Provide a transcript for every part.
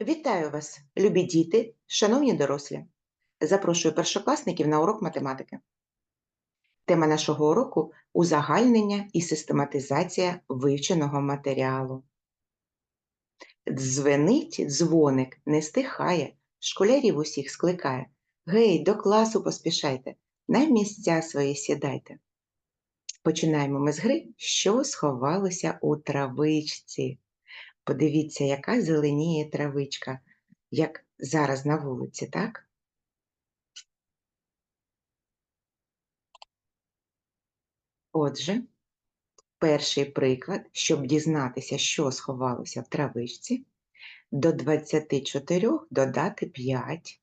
Вітаю вас, любі діти, шановні дорослі. Запрошую першокласників на урок математики. Тема нашого уроку узагальнення і систематизація вивченого матеріалу. Дзвенить дзвоник, не стихає, школярів усіх скликає. Гей, до класу поспішайте, на місця свої сідайте. Починаємо ми з гри, що сховалося у травичці. Подивіться, яка зеленіє травичка, як зараз на вулиці, так? Отже, перший приклад, щоб дізнатися, що сховалося в травичці, до 24 додати 5,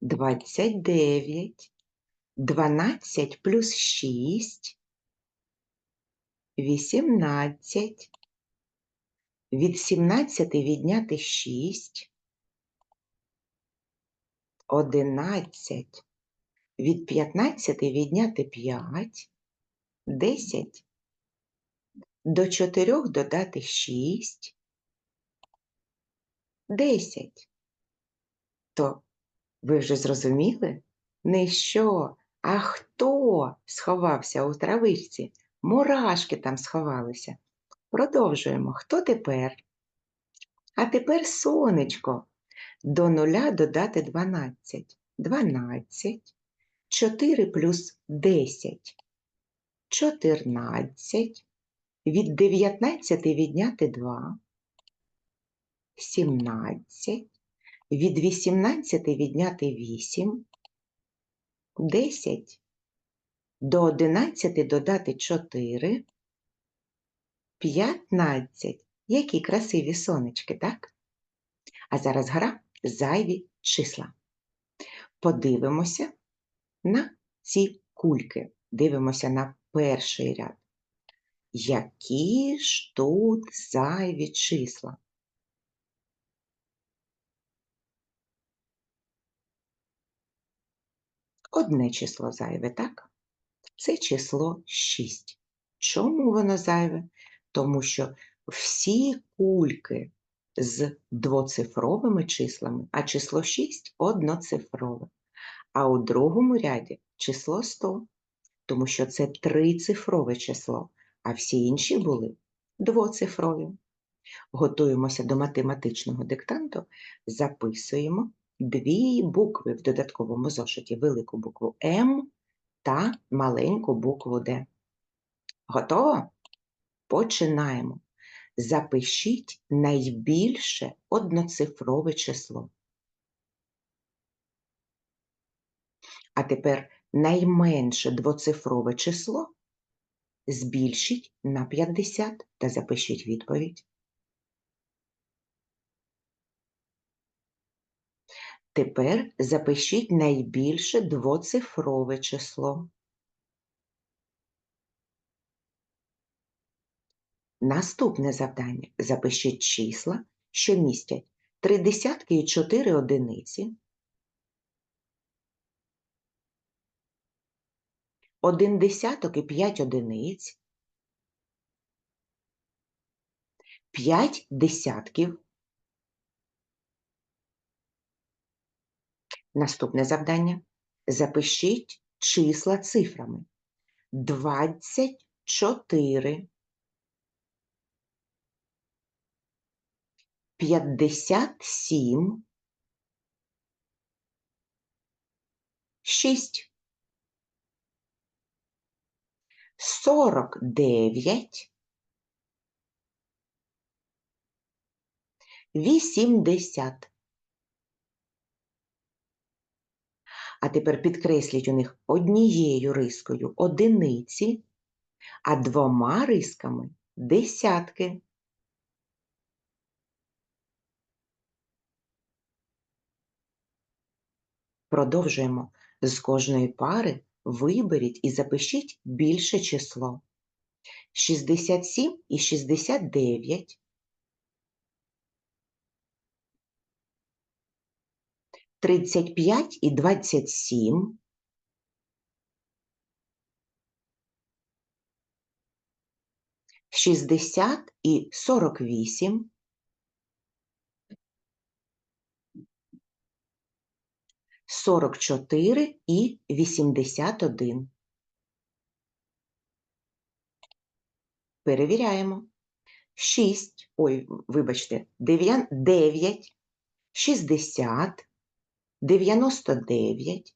29, 12 плюс 6, 18, від 17 відняти 6, 11, від 15 відняти 5, 10, до 4 додати 6, 10. То ви вже зрозуміли? Не що, а хто сховався у травичці? Мурашки там сховалися. Продовжуємо. Хто тепер? А тепер сонечко. До нуля додати 12. 12. 4 плюс 10. 14. Від 19 відняти 2. 17. Від 18 відняти 8. 10. До 11 додати 4. 15. Які красиві сонечки, так? А зараз гра зайві числа. Подивимося на ці кульки. Дивимося на перший ряд. Які ж тут зайві числа? Одне число зайве, так? Це число 6. Чому воно зайве? Тому що всі кульки з двоцифровими числами, а число 6 одноцифрове. А у другому ряді число 100, тому що це трицифрове число, а всі інші були двоцифрові. Готуємося до математичного диктанту, записуємо дві букви в додатковому зошиті, велику букву М та маленьку букву Д. Готово? Починаємо. Запишіть найбільше одноцифрове число. А тепер найменше двоцифрове число збільшіть на 50 та запишіть відповідь. Тепер запишіть найбільше двоцифрове число. Наступне завдання. Запишіть числа, що містять три десятки і чотири одиниці, один десяток і п'ять одиниць, п'ять десятків. Наступне завдання. Запишіть числа цифрами. 24, 57, 6, 49, 80. А тепер підкресліть у них однією рискою одиниці, а двома рисками десятки. Продовжуємо. З кожної пари виберіть і запишіть більше число. 67 і 69. 35 і 27. Шістдесят і сорок вісім, сорок чотири і вісімдесят один. Перевіряємо. Шість, ой, вибачте, дев'ять, шістдесят, 99,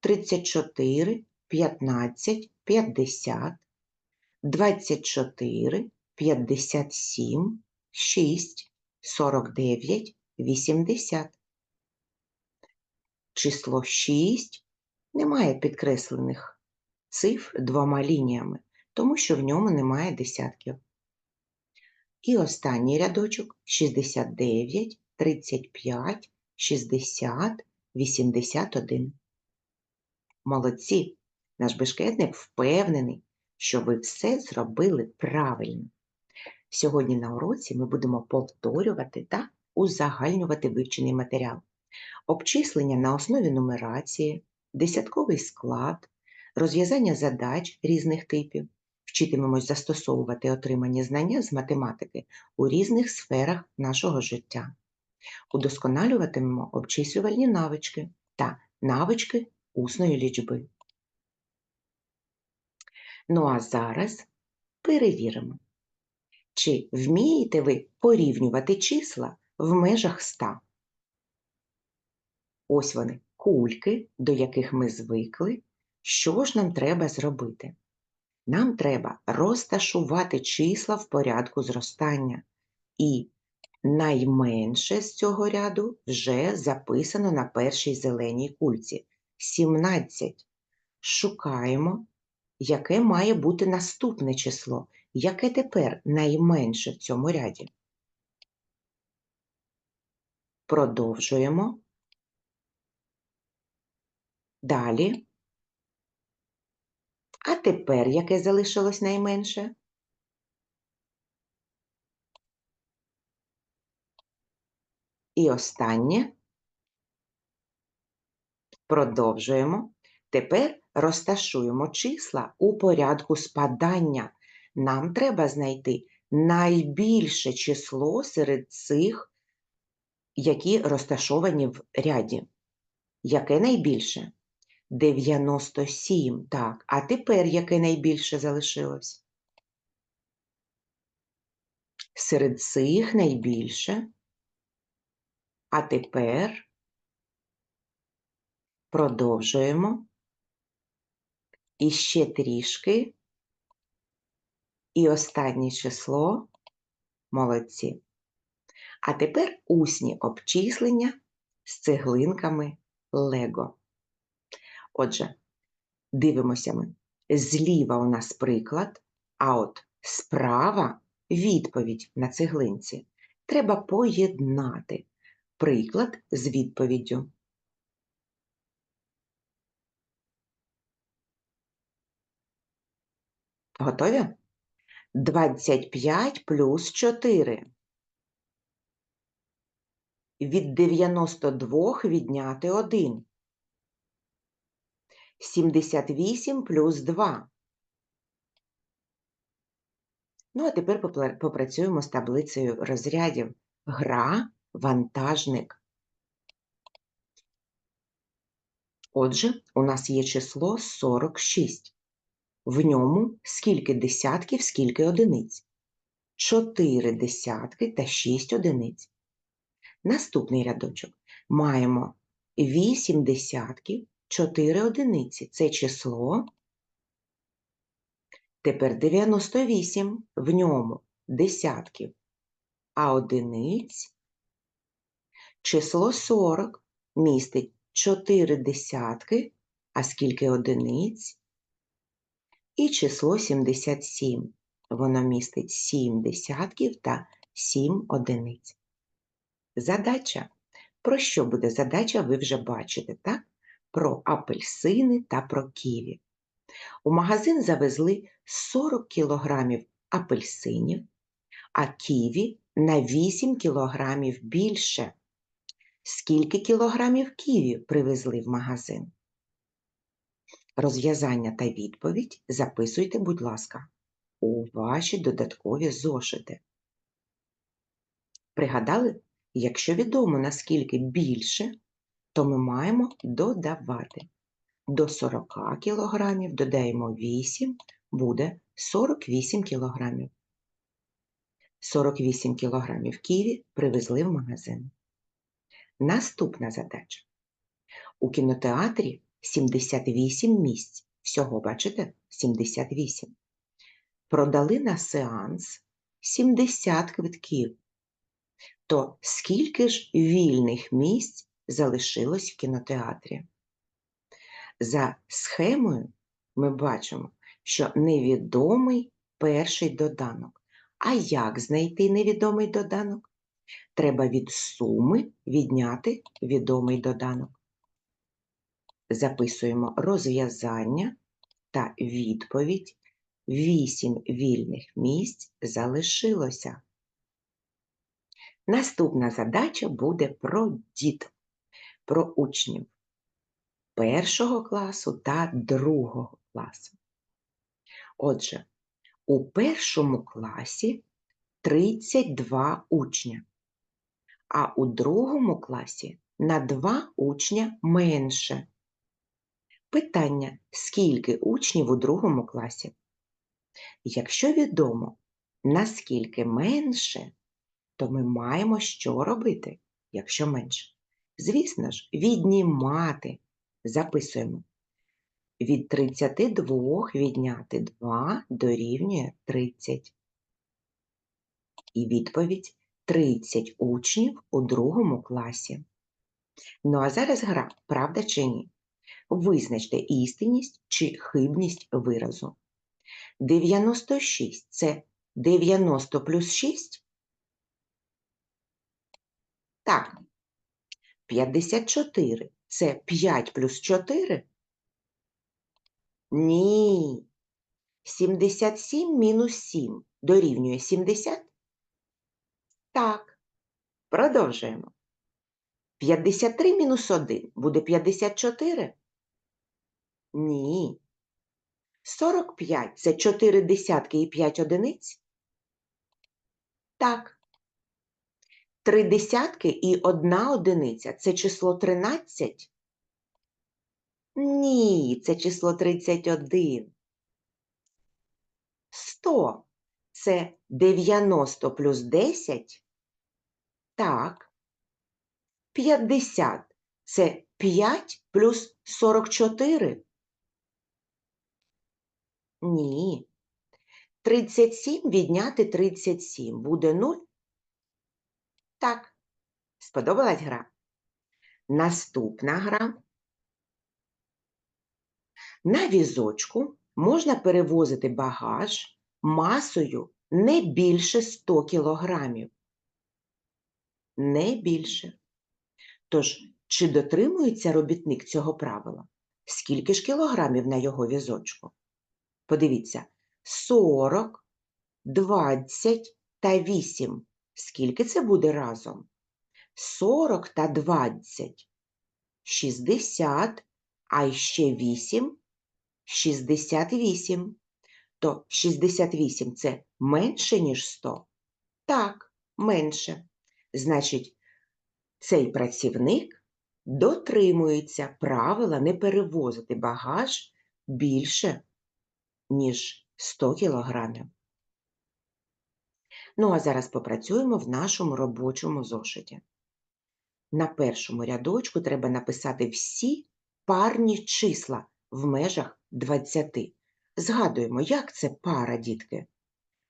34, 15, 50, 24, 57, 6, 49, 80. Число 6 не має підкреслених цифр двома лініями, тому що в ньому немає десятків. І останній рядочок 69, 35, 60, 81. Молодці! Наш бешкетник впевнений, що ви все зробили правильно. Сьогодні на уроці ми будемо повторювати та узагальнювати вивчений матеріал. Обчислення на основі нумерації, десятковий склад, розв'язання задач різних типів. Вчитимемось застосовувати отримані знання з математики у різних сферах нашого життя. Удосконалюватимемо обчислювальні навички та навички усної лічби. Ну а зараз перевіримо, чи вмієте ви порівнювати числа в межах 100. Ось вони, кульки, до яких ми звикли. Що ж нам треба зробити? Нам треба розташувати числа в порядку зростання. І найменше з цього ряду вже записано на першій зеленій кульці 17. Шукаємо, яке має бути наступне число, яке тепер найменше в цьому ряді. Продовжуємо. Далі. А тепер яке залишилось найменше? І останнє. Продовжуємо. Тепер розташуємо числа у порядку спадання. Нам треба знайти найбільше число серед цих, які розташовані в ряді. Яке найбільше? 97, так. А тепер яке найбільше залишилось? Серед цих найбільше. А тепер продовжуємо. І ще трішки. І останнє число. Молодці. А тепер усні обчислення з цеглинками Лего. Отже, дивимося ми. Зліва у нас приклад, а от справа відповідь на цеглинці. Треба поєднати приклад з відповіддю. Готові? 25 плюс 4. Від 92 відняти 1. 78 плюс 2. Ну, а тепер попрацюємо з таблицею розрядів. Гра, вантажник. Отже, у нас є число 46. В ньому скільки десятків, скільки одиниць? 4 десятки та 6 одиниць. Наступний рядочок. Маємо 8 десятків 4 одиниці це число. Тепер 98 в ньому десятків, а одиниць число 40 містить 4 десятки, а скільки одиниць, і число 77. Воно містить 7 десятків та 7 одиниць. Задача. Про що буде задача, ви вже бачите, так? про апельсини та про ківі. У магазин завезли 40 кілограмів апельсинів, а ківі на 8 кілограмів більше. Скільки кілограмів ківі привезли в магазин? Розв'язання та відповідь записуйте, будь ласка, у ваші додаткові зошити. Пригадали, якщо відомо, наскільки більше, то ми маємо додавати. До 40 кг додаємо 8, буде 48 кг. 48 кг ківі привезли в магазин. Наступна задача. У кінотеатрі 78 місць. Всього, бачите, 78. Продали на сеанс 70 квитків. То скільки ж вільних місць залишилось в кінотеатрі? За схемою ми бачимо, що невідомий перший доданок. А як знайти невідомий доданок? Треба від суми відняти відомий доданок. Записуємо розв'язання та відповідь. Вісім вільних місць залишилося. Наступна задача буде про діток, про учнів першого класу та другого класу. Отже, у першому класі 32 учня, а у другому класі на 2 учня менше. Питання, скільки учнів у другому класі? Якщо відомо, наскільки менше, то ми маємо що робити, якщо менше? Звісно ж, віднімати. Записуємо. Від 32 відняти 2 дорівнює 30. І відповідь 30 учнів у другому класі. Ну а зараз гра, правда чи ні? Визначте істинність чи хибність виразу. 96 це 90 плюс 6? Так. 54 це 5 плюс 4? Ні. 77 мінус 7 дорівнює 70? Так. Продовжуємо. 53 мінус 1 буде 54? Ні. 45 це 4 десятки і 5 одиниць? Так. 3 десятки і 1 одиниця це число 13? Ні, це число 31. 100 це 90 плюс 10? Так. 50 це 5 плюс 44? Ні. 37 відняти 37 буде 0? Так. Сподобалась гра? Наступна гра. На візочку можна перевозити багаж масою не більше 100 кілограмів. Не більше. Тож, чи дотримується робітник цього правила? Скільки ж кілограмів на його візочку? Подивіться, 40, 20 та 8. Скільки це буде разом? 40 та 20. 60, а ще 8 68. То 68 це менше, ніж 100? Так, менше. Значить, цей працівник дотримується правила не перевозити багаж більше, ніж 100 кілограмів. Ну, а зараз попрацюємо в нашому робочому зошиті. На першому рядочку треба написати всі парні числа в межах 20. Згадуємо, як це пара, дітки.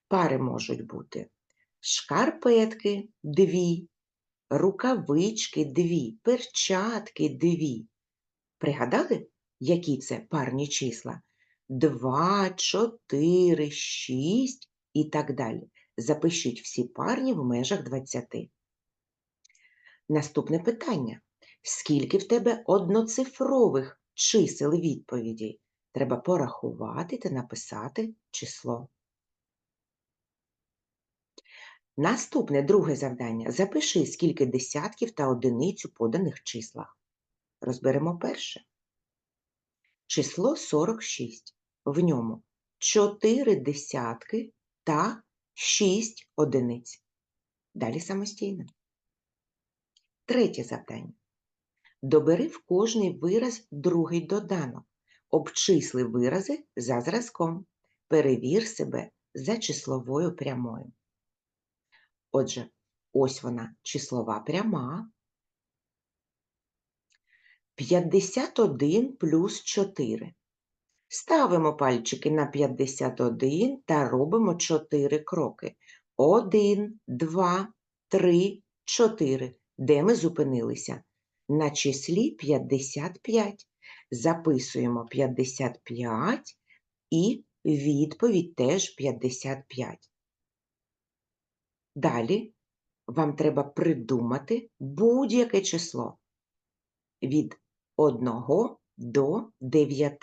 Пари можуть бути шкарпетки дві, рукавички дві, перчатки дві. Пригадали, які це парні числа? Два, чотири, шість і так далі. Запишіть всі парні в межах 20. Наступне питання. Скільки в тебе одноцифрових чисел відповідей? Треба порахувати та написати число. Наступне друге завдання. Запиши, скільки десятків та одиниць у поданих числах. Розберемо перше. Число 46. В ньому 4 десятки та 6 одиниць. Далі самостійно. Третє завдання. Добери в кожний вираз другий доданок. Обчисли вирази за зразком. Перевір себе за числовою прямою. Отже, ось вона числова пряма. 51 плюс 4. Ставимо пальчики на 51 та робимо 4 кроки. 1, 2, 3, 4. Де ми зупинилися? На числі 55. Записуємо 55 і відповідь теж 55. Далі вам треба придумати будь-яке число від 1 до 9.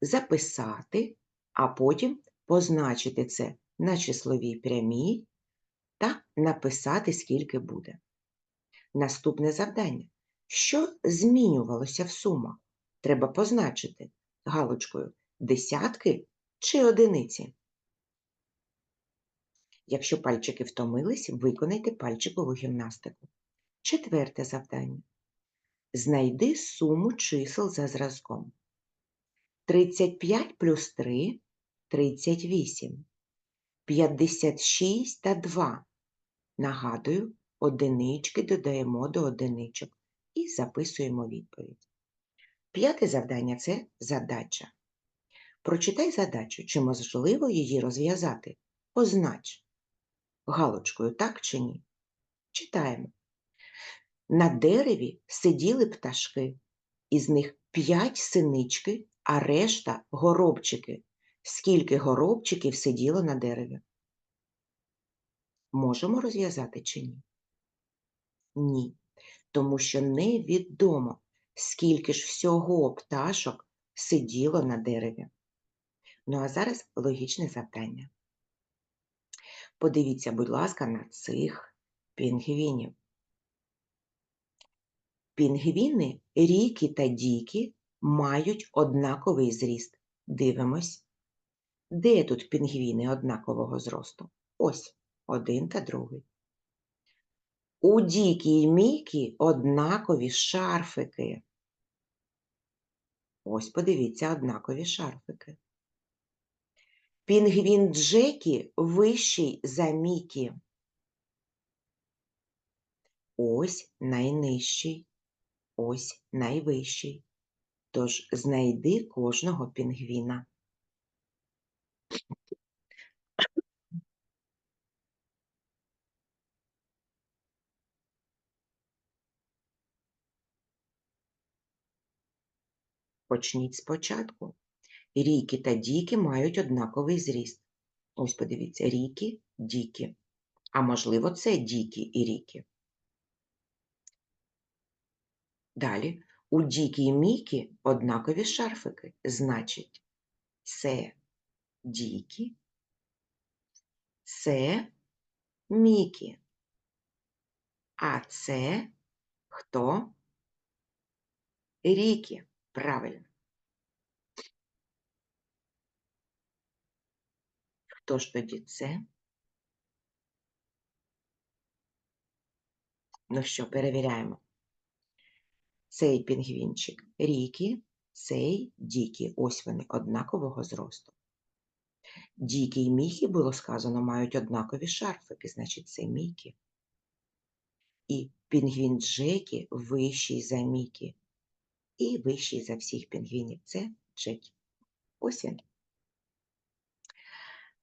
Записати, а потім позначити це на числовій прямій та написати, скільки буде. Наступне завдання. Що змінювалося в сумах? Треба позначити галочкою десятки чи одиниці. Якщо пальчики втомились, виконайте пальчикову гімнастику. Четверте завдання. Знайди суму чисел за зразком. 35 плюс 3 – 38. 56 та 2. Нагадую, одинички додаємо до одиничок і записуємо відповідь. П'яте завдання – це задача. Прочитай задачу, чи можливо її розв'язати. Познач галочкою так чи ні. Читаємо. На дереві сиділи пташки, із них п'ять синички, а решта горобчики. Скільки горобчиків сиділо на дереві? Можемо розв'язати чи ні? Ні. Тому що невідомо, скільки ж всього пташок сиділо на дереві. Ну а зараз логічне завдання. Подивіться, будь ласка, на цих пінгвінів. Пінгвіни Рікі та Дікі мають однаковий зріст. Дивимось. Де тут пінгвіни однакового зросту? Ось один та другий. У Дікі і Мікі однакові шарфики. Ось подивіться, однакові шарфики. Пінгвін Джекі вищий за Мікі. Ось найнижчий, ось найвищий. Тож знайди кожного пінгвіна. Почніть спочатку. Ріки та Діки мають однаковий зріст. Ось подивіться, Ріки, Діки. А можливо, це Дікі і Ріки. Далі у Дікі і Мікі однакові шарфики. Значить, це Дікі, це Мікі. А це хто? Рікі. Правильно. Хто ж тоді це? Ну що, перевіряємо. Цей пінгвінчик Рікі, цей Дікі. Ось вони однакового зросту. Дікі і Мікі, було сказано, мають однакові шарфики, значить, це Мікі. І пінгвін Джекі вищий за Мікі. І вищий за всіх пінгвінів це Джекі. Ось він.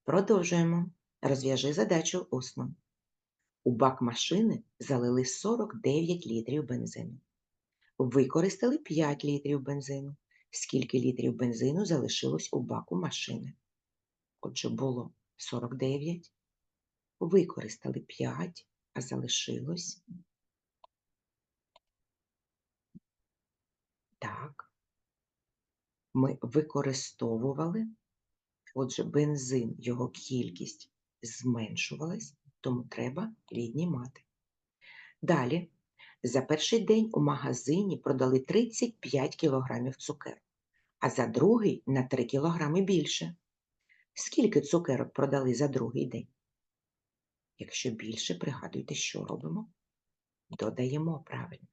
Продовжуємо. Розв'яжи задачу усно. У бак машини залили 49 літрів бензину. Використали 5 літрів бензину. Скільки літрів бензину залишилось у баку машини? Отже, було 49. Використали 5, а залишилось. Так. Ми використовували Отже, бензин, його кількість зменшувалась, тому треба віднімати. Далі, за перший день у магазині продали 35 кг цукерок, а за другий на 3 кг більше. Скільки цукерок продали за другий день? Якщо більше, пригадуйте, що робимо? Додаємо правильно.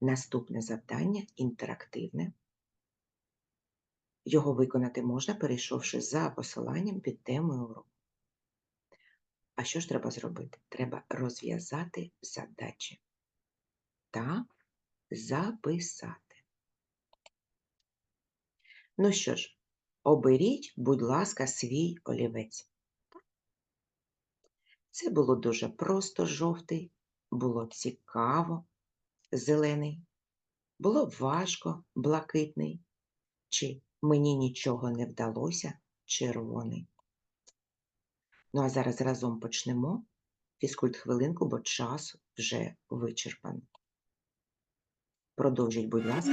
Наступне завдання інтерактивне. Його виконати можна, перейшовши за посиланням під темою уроку. А що ж треба зробити? Треба розв'язати задачі та записати. Ну що ж, оберіть, будь ласка, свій олівець. Це було дуже просто жовтий, було цікаво зелений, було важко блакитний, чи мені нічого не вдалося червоний. Ну а зараз разом почнемо фізкульт хвилинку, бо час вже вичерпаний. Продовжіть, будь ласка.